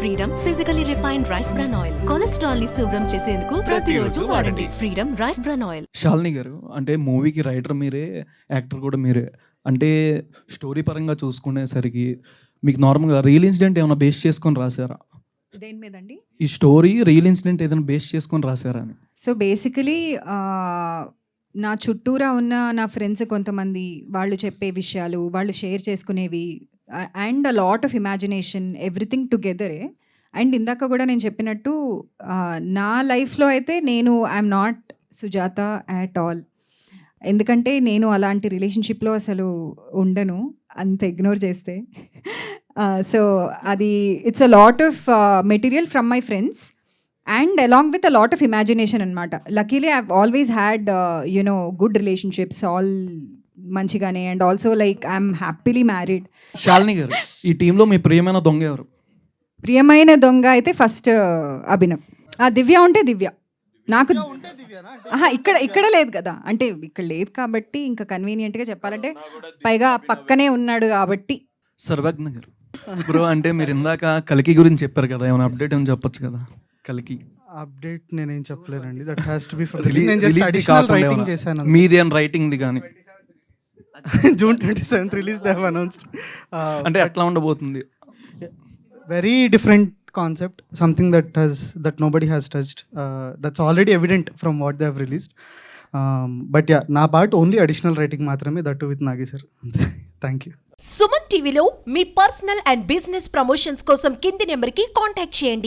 Freedom physically refined rice bran oil కొలెస్ట్రాల్ని శుభ్రం చేసేందుకు ప్రతిరోజు వాడండి. Freedom rice bran oil Shalini garu అంటే మూవీకి రైటర్ మీరే యాక్టర్ కూడా మీరే. అంటే స్టోరీ పరంగా చూసుకునేసరికి మీకు నార్మల్గా రియల్ ఇన్సిడెంట్ ఏమైనా బేస్ చేసుకొని రాశారా? దేని మీదండి? ఈ స్టోరీ రియల్ ఇన్సిడెంట్ ఏదైనా బేస్ చేసుకొని రాశారా అని. సో బేసికలీ నా చుట్టూరా ఉన్న నా ఫ్రెండ్స్ కొంతమంది వాళ్ళు చెప్పే విషయాలు వాళ్ళు share చేసుకునేవి and a lot of imagination everything టుగెదరే and ఇందాక కూడా నేను చెప్పినట్టు నా లైఫ్లో అయితే నేను I'm not Sujatha at all ఎందుకంటే నేను అలాంటి రిలేషన్షిప్లో అసలు ఉండను అంత ఇగ్నోర్ చేస్తే. సో అది it's a lot of material from my friends and along with a lot of imagination అనమాట luckily I always had you know good relationships all మంచిగానే and also like I'm happily married Shalini garu ఈ టీంలో మీ ప్రియమైన దొంగ ఎవరు? ప్రియమైన దొంగ అయితే ఫస్ట్ అభినవ్. ఆ దివ్య ఉంటే దివ్య. నాకు ఆహా, ఇక్కడ ఇక్కడ లేదు కదా. అంటే ఇక్కడ లేదు కాబట్టి ఇంకా కన్వీనియంట్గా చెప్పాలంటే పైగా పక్కనే ఉన్నాడు కాబట్టి. సర్వజ్ఞ గారు. బ్రో అంటే మీరు ఇందాక కలికి గురించి చెప్పారు కదా ఏమైనా అప్డేట్ ఏమైనా చెప్పొచ్చు కదా? కలికి. అప్డేట్ నేనేం చెప్పలేనండి. That has to be from నేను జస్ట్ ది అడిషనల్ రైటింగ్. చేశాను. మీది అని రైటింగ్ది కానీ? June twenty seventh release they announced. అంటే ఎట్లా ఉండబోతుంది. Very different concept something that has that nobody has touched that's already evident from what they have released but yeah నా పార్ట్ ఓన్లీ అడిషనల్ రైటింగ్ మాత్రమే that with Nagi sir thank you Suman టీవీలో మీ personal and business promotions కోసం కింది నెంబర్కి contact చేయండి.